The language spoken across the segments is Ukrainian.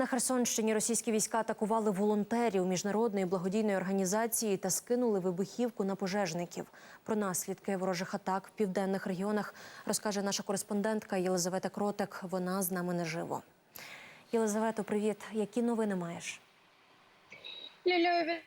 На Херсонщині російські війська атакували волонтерів міжнародної благодійної організації та скинули вибухівку на пожежників. Про наслідки ворожих атак в південних регіонах розкаже наша кореспондентка Єлизавета Кротик. Вона з нами наживо. Єлизавето, привіт. Які новини маєш? Лілію,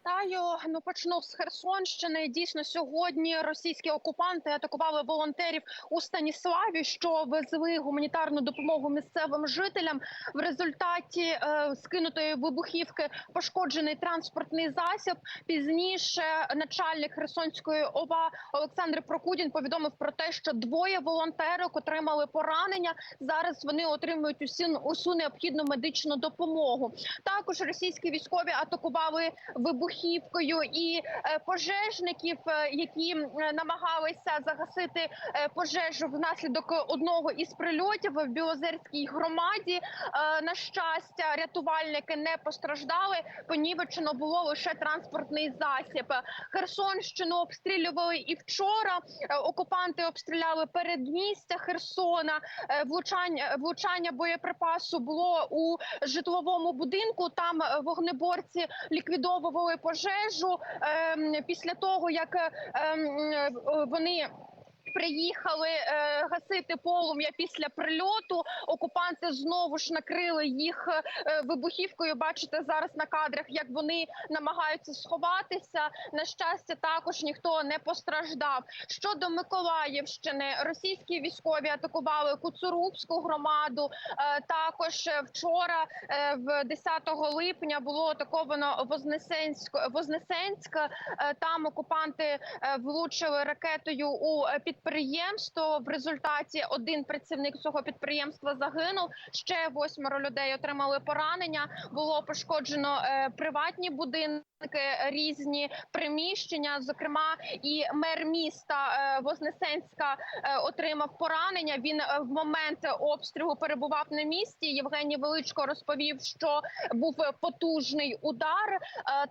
вітаю. Ну почну з Херсонщини. Дійсно, сьогодні російські окупанти атакували волонтерів у Станіславі, що везли гуманітарну допомогу місцевим жителям. В результаті е, скинутої вибухівки пошкоджений транспортний засіб. Пізніше начальник Херсонської ОВА Олександр Прокудін повідомив про те, що двоє волонтерок отримали поранення. Зараз вони отримують усі усю необхідну медичну допомогу. Також російські військові атакували вибухівкою і е, пожежників, е, які намагалися загасити е, пожежу внаслідок одного із прильотів в Білозерській громаді. На щастя, рятувальники не постраждали. Понівечено було лише транспортний засіб. Херсонщину обстрілювали і вчора. Окупанти обстріляли передмістя Херсона. Влучання влучання боєприпасу було у житловому будинку. Там вогнеборці ліквідовували пожежу ем, після того, як ем, е, вони. Приїхали е, гасити полум'я після прильоту. Окупанти знову ж накрили їх е, вибухівкою. Бачите зараз на кадрах, як вони намагаються сховатися. На щастя, також ніхто не постраждав. Щодо Миколаївщини, російські військові атакували Куцурубську громаду. Е, також е, вчора, е, в 10 липня, було атаковано Вознесенськ Вознесенськ. Е, Там окупанти е, влучили ракетою у е, підприємство. В результаті один працівник цього підприємства загинув. Ще восьмеро людей отримали поранення. Було пошкоджено е, приватні будинки. Різні приміщення, зокрема, і мер міста е, Вознесенська е, отримав поранення. Він е, в момент обстрілу перебував на місці. Євгеній Величко розповів, що був потужний удар. Е,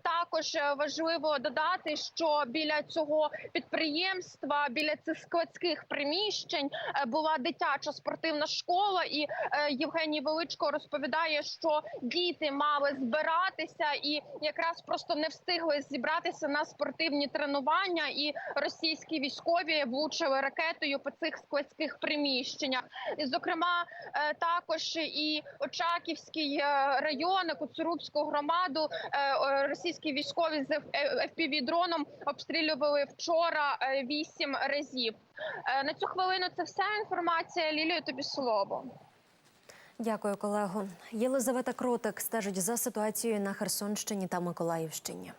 Також е, важливо додати, що біля цього підприємства, біля цих складських приміщень е, була дитяча спортивна школа, і е, Євгеній Величко розповідає, що діти мали збиратися і якраз просто не встигли зібратися на спортивні тренування. І російські військові влучили ракетою по цих складських приміщеннях. Зокрема, е, також і Очаківський район, Куцурубську громаду російські військові з fpv дроном обстрілювали вчора вісім разів. Е, На цю хвилину це вся інформація. Лілію тобі слово. Дякую, колего. Єлизавета Кротик стежить за ситуацією на Херсонщині та Миколаївщині.